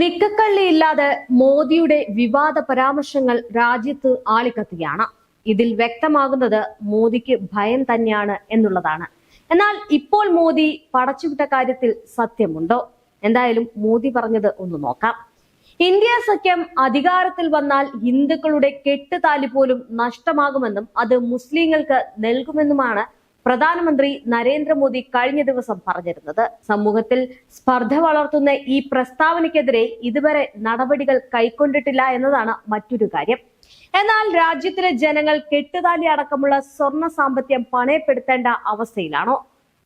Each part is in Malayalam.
നിക്കക്കള്ളിയില്ലാതെ മോദിയുടെ വിവാദ പരാമർശങ്ങൾ രാജ്യത്ത് ആളിക്കത്തുകയാണ് ഇതിൽ വ്യക്തമാകുന്നത് മോദിക്ക് ഭയം തന്നെയാണ് എന്നുള്ളതാണ്. എന്നാൽ ഇപ്പോൾ മോദി പടച്ചുവിട്ട കാര്യത്തിൽ സത്യമുണ്ടോ? എന്തായാലും മോദി പറഞ്ഞത് ഒന്ന് നോക്കാം. ഇന്ത്യ സഖ്യം അധികാരത്തിൽ വന്നാൽ ഹിന്ദുക്കളുടെ കെട്ടുതാലി പോലും നഷ്ടമാകുമെന്നും അത് മുസ്ലിങ്ങൾക്ക് നൽകുമെന്നുമാണ് പ്രധാനമന്ത്രി നരേന്ദ്രമോദി കഴിഞ്ഞ ദിവസം പറഞ്ഞിരുന്നത്. സമൂഹത്തിൽ സ്പർദ്ധ വളർത്തുന്ന ഈ പ്രസ്താവനയ്ക്കെതിരെ ഇതുവരെ നടപടികൾ കൈക്കൊണ്ടിട്ടില്ല എന്നതാണ് മറ്റൊരു കാര്യം. എന്നാൽ രാജ്യത്തിലെ ജനങ്ങൾ കെട്ടുതാലി അടക്കമുള്ള സ്വർണ സാമ്പത്തികം പണയപ്പെടുത്തേണ്ട അവസ്ഥയിലാണോ?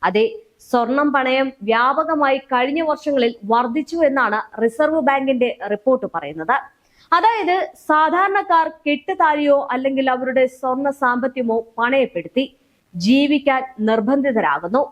അതെ സ്വർണം പണയം വ്യാപകമായി കഴിഞ്ഞ വർഷങ്ങളിൽ വർദ്ധിച്ചു എന്നാണ് റിസർവ് ബാങ്കിന്റെ റിപ്പോർട്ട് പറയുന്നത്. അതായത് സാധാരണക്കാർ കെട്ടുതാലിയോ അല്ലെങ്കിൽ അവരുടെ സ്വർണ സാമ്പത്തികമോ പണയപ്പെടുത്തി. ജീവിക്കാൻ നിർബന്ധിതരാകുന്നു.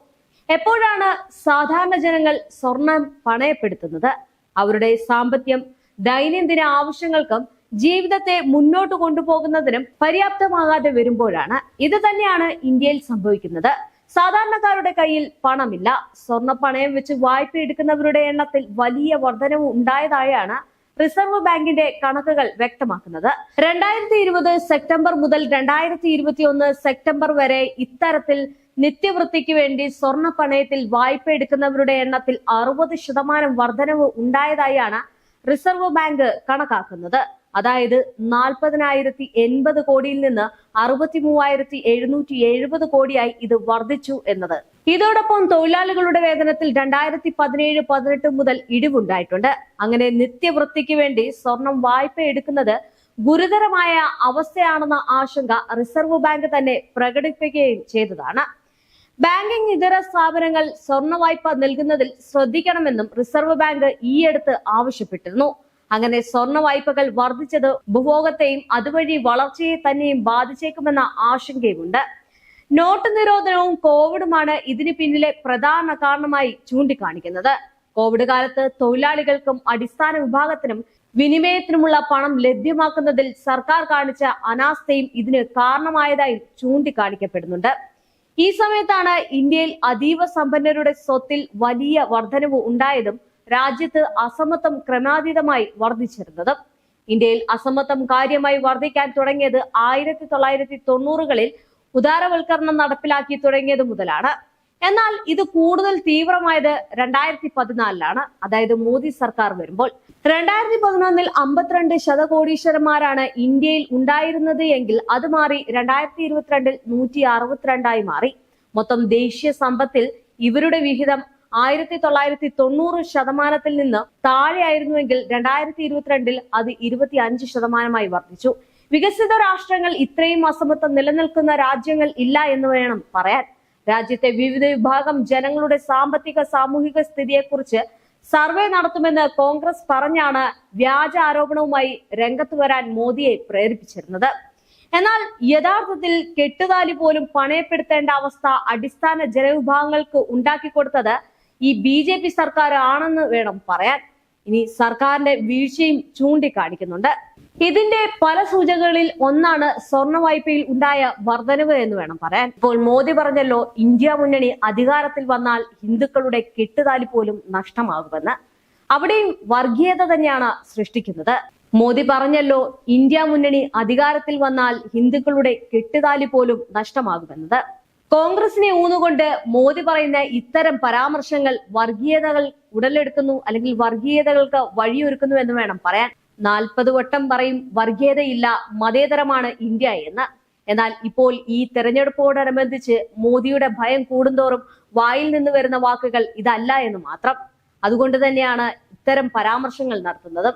എപ്പോഴാണ് സാധാരണ ജനങ്ങൾ സ്വർണം പണയപ്പെടുത്തുന്നത്? അവരുടെ സാമ്പത്തികം ദൈനംദിന ആവശ്യങ്ങൾക്കും ജീവിതത്തെ മുന്നോട്ട് കൊണ്ടുപോകുന്നതിനും പര്യാപ്തമാകാതെ വരുമ്പോഴാണ് ഇത് തന്നെയാണ് ഇന്ത്യയിൽ സംഭവിക്കുന്നത്. സാധാരണക്കാരുടെ കയ്യിൽ പണമില്ല. സ്വർണ പണയം വെച്ച് വായ്പ എടുക്കുന്നവരുടെ എണ്ണത്തിൽ വലിയ വർധനവ് ഉണ്ടായതായാണ് റിസർവ് ബാങ്കിന്റെ കണക്കുകൾ വ്യക്തമാക്കുന്നത്. രണ്ടായിരത്തി ഇരുപത് സെപ്റ്റംബർ മുതൽ രണ്ടായിരത്തി ഇരുപത്തി ഒന്ന് സെപ്റ്റംബർ വരെ ഇത്തരത്തിൽ നിത്യവൃത്തിക്ക് വേണ്ടി സ്വർണ പണയത്തിൽ വായ്പ എടുക്കുന്നവരുടെ എണ്ണത്തിൽ അറുപത് ശതമാനം വർധനവ് ഉണ്ടായതായാണ് റിസർവ് ബാങ്ക് കണക്കാക്കുന്നത്. അതായത് നാൽപ്പതിനായിരത്തി എൺപത് കോടിയിൽ നിന്ന് അറുപത്തി മൂവായിരത്തി എഴുന്നൂറ്റി എഴുപത് കോടിയായി ഇത് വർദ്ധിച്ചു എന്നത്. ഇതോടൊപ്പം തൊഴിലാളികളുടെ വേതനത്തിൽ രണ്ടായിരത്തി പതിനേഴ് പതിനെട്ട് മുതൽ ഇടിവുണ്ടായിട്ടുണ്ട്. അങ്ങനെ നിത്യവൃത്തിക്ക് വേണ്ടി സ്വർണം വായ്പ എടുക്കുന്നത് ഗുരുതരമായ അവസ്ഥയാണെന്ന ആശങ്ക റിസർവ് ബാങ്ക് തന്നെ പ്രകടിപ്പിക്കുകയും ചെയ്തതാണ്. ബാങ്കിംഗ് ഇതര സ്ഥാപനങ്ങൾ സ്വർണ വായ്പ നൽകുന്നതിൽ ശ്രദ്ധിക്കണമെന്നും റിസർവ് ബാങ്ക് ഈയടുത്ത് ആവശ്യപ്പെട്ടിരുന്നു. അങ്ങനെ സ്വർണ വായ്പകൾ വർദ്ധിച്ചത് ഉപഭോഗത്തെയും അതുവഴി വളർച്ചയെ തന്നെയും ബാധിച്ചേക്കുമെന്ന ആശങ്കയുമുണ്ട്. നോട്ട് നിരോധനവും കോവിഡുമാണ് ഇതിന് പിന്നിലെ പ്രധാന കാരണമായി ചൂണ്ടിക്കാണിക്കുന്നത്. കോവിഡ് കാലത്ത് തൊഴിലാളികൾക്കും അടിസ്ഥാന വിഭാഗത്തിനും വിനിമയത്തിനുമുള്ള പണം ലഭ്യമാക്കുന്നതിൽ സർക്കാർ കാണിച്ച അനാസ്ഥയും ഇതിന് കാരണമായതായി ചൂണ്ടിക്കാണിക്കപ്പെടുന്നുണ്ട്. ഈ സമയത്താണ് ഇന്ത്യയിൽ അതീവ സമ്പന്നരുടെ സ്വത്തിൽ വലിയ വർധനവ് ഉണ്ടായതും രാജ്യത്ത് അസമത്വം ക്രമാതീതമായി വർദ്ധിച്ചിരുന്നത്. ഇന്ത്യയിൽ അസമത്വം കാര്യമായി വർദ്ധിക്കാൻ തുടങ്ങിയത് ആയിരത്തി തൊള്ളായിരത്തി തൊണ്ണൂറുകളിൽ ഉദാരവൽക്കരണം നടപ്പിലാക്കി തുടങ്ങിയത് മുതലാണ്. എന്നാൽ ഇത് കൂടുതൽ തീവ്രമായത് രണ്ടായിരത്തി പതിനാലിലാണ് അതായത് മോദി സർക്കാർ വരുമ്പോൾ. രണ്ടായിരത്തി പതിനൊന്നിൽ അമ്പത്തിരണ്ട് ശതകോടീശ്വരന്മാരാണ് ഇന്ത്യയിൽ ഉണ്ടായിരുന്നത് എങ്കിൽ അത് മാറി രണ്ടായിരത്തി ഇരുപത്തിരണ്ടിൽ നൂറ്റി അറുപത്തിരണ്ടായി മാറി. മൊത്തം ദേശീയ സമ്പത്തിൽ ഇവരുടെ വിഹിതം ആയിരത്തി തൊള്ളായിരത്തി തൊണ്ണൂറ് ശതമാനത്തിൽ നിന്ന് താഴെയായിരുന്നുവെങ്കിൽ രണ്ടായിരത്തി ഇരുപത്തിരണ്ടിൽ അത് ഇരുപത്തി അഞ്ച് ശതമാനമായി വർദ്ധിച്ചു. വികസിത രാഷ്ട്രങ്ങൾ ഇത്രയും അസമത്വം നിലനിൽക്കുന്ന രാജ്യങ്ങൾ ഇല്ല എന്ന് വേണം പറയാൻ. രാജ്യത്തെ വിവിധ വിഭാഗം ജനങ്ങളുടെ സാമ്പത്തിക സാമൂഹിക സ്ഥിതിയെക്കുറിച്ച് സർവേ നടത്തുമെന്ന് കോൺഗ്രസ് പറഞ്ഞാണ് വ്യാജ ആരോപണവുമായി രംഗത്ത് വരാൻ മോദിയെ പ്രേരിപ്പിച്ചിരുന്നത്. എന്നാൽ യഥാർത്ഥത്തിൽ കെട്ടുതാലി പോലും പണയപ്പെടുത്തേണ്ട അവസ്ഥ അടിസ്ഥാന ജനവിഭാഗങ്ങൾക്ക് ഉണ്ടാക്കിക്കൊടുത്തത് ഈ ബി ജെ പി സർക്കാർ ആണെന്ന് വേണം പറയാൻ. ഇനി സർക്കാരിന്റെ വീഴ്ചയും ചൂണ്ടിക്കാണിക്കുന്നുണ്ട്. ഇതിന്റെ പല സൂചകങ്ങളിൽ ഒന്നാണ് സ്വർണ വായ്പയിൽ ഉണ്ടായ വർധനവ് എന്ന് വേണം പറയാൻ. ഇപ്പോൾ മോദി പറഞ്ഞല്ലോ ഇന്ത്യ മുന്നണി അധികാരത്തിൽ വന്നാൽ ഹിന്ദുക്കളുടെ കെട്ടുതാലി പോലും നഷ്ടമാകുമെന്ന്. അവിടെയും വർഗീയത തന്നെയാണ് സൃഷ്ടിക്കുന്നത്. മോദി പറഞ്ഞല്ലോ ഇന്ത്യ മുന്നണി അധികാരത്തിൽ വന്നാൽ ഹിന്ദുക്കളുടെ കെട്ടുതാലി പോലും നഷ്ടമാകുമെന്നത്. കോൺഗ്രസിനെ ഊന്നുകൊണ്ട് മോദി പറയുന്ന ഇത്തരം പരാമർശങ്ങൾ വർഗീയതകൾ ഉടലെടുക്കുന്നു അല്ലെങ്കിൽ വർഗീയതകൾക്ക് വഴിയൊരുക്കുന്നു എന്ന് വേണം പറയാൻ. നാൽപ്പത് വട്ടം പറയും വർഗീയതയില്ല മതേതരമാണ് ഇന്ത്യ എന്ന്. എന്നാൽ ഇപ്പോൾ ഈ തെരഞ്ഞെടുപ്പോടനുബന്ധിച്ച് മോദിയുടെ ഭയം കൂടുന്തോറും വായിൽ നിന്ന് വരുന്ന വാക്കുകൾ ഇതല്ല എന്ന് മാത്രം. അതുകൊണ്ട് തന്നെയാണ് ഇത്തരം പരാമർശങ്ങൾ നടത്തുന്നത്.